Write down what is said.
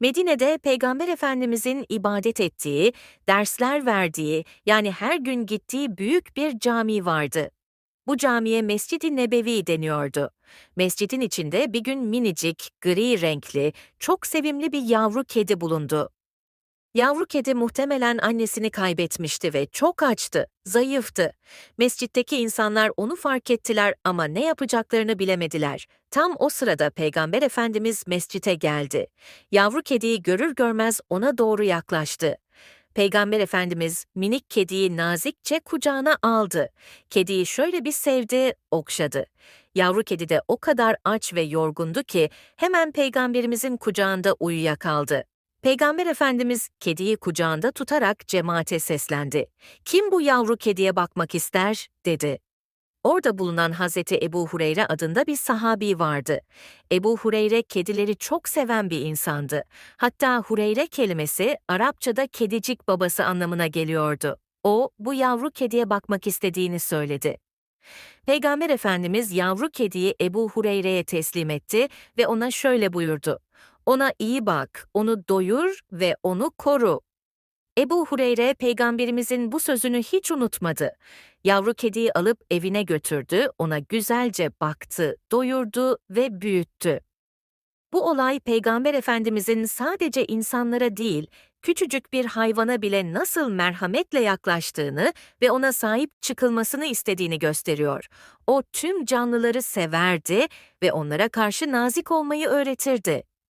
Medine'de Peygamber Efendimizin ibadet ettiği, dersler verdiği, yani her gün gittiği büyük bir cami vardı. Bu camiye Mescid-i Nebevi deniyordu. Mescidin içinde bir gün minicik, gri renkli, çok sevimli bir yavru kedi bulundu. Yavru kedi muhtemelen annesini kaybetmişti ve çok açtı, zayıftı. Mescitteki insanlar onu fark ettiler ama ne yapacaklarını bilemediler. Tam o sırada Peygamber Efendimiz mescite geldi. Yavru kediyi görür görmez ona doğru yaklaştı. Peygamber Efendimiz minik kediyi nazikçe kucağına aldı. Kediyi şöyle bir sevdi, okşadı. Yavru kedi de o kadar aç ve yorgundu ki hemen Peygamberimizin kucağında uyuyakaldı. Peygamber Efendimiz kediyi kucağında tutarak cemaate seslendi. Kim bu yavru kediye bakmak ister? dedi. Orada bulunan Hazreti Ebu Hureyre adında bir sahabi vardı. Ebu Hureyre kedileri çok seven bir insandı. Hatta Hureyre kelimesi Arapçada kedicik babası anlamına geliyordu. O, bu yavru kediye bakmak istediğini söyledi. Peygamber Efendimiz yavru kediyi Ebu Hureyre'ye teslim etti ve ona şöyle buyurdu. Ona iyi bak, onu doyur ve onu koru. Ebu Hureyre peygamberimizin bu sözünü hiç unutmadı. Yavru kediyi alıp evine götürdü, ona güzelce baktı, doyurdu ve büyüttü. Bu olay Peygamber Efendimizin sadece insanlara değil, küçücük bir hayvana bile nasıl merhametle yaklaştığını ve ona sahip çıkılmasını istediğini gösteriyor. O tüm canlıları severdi ve onlara karşı nazik olmayı öğretirdi.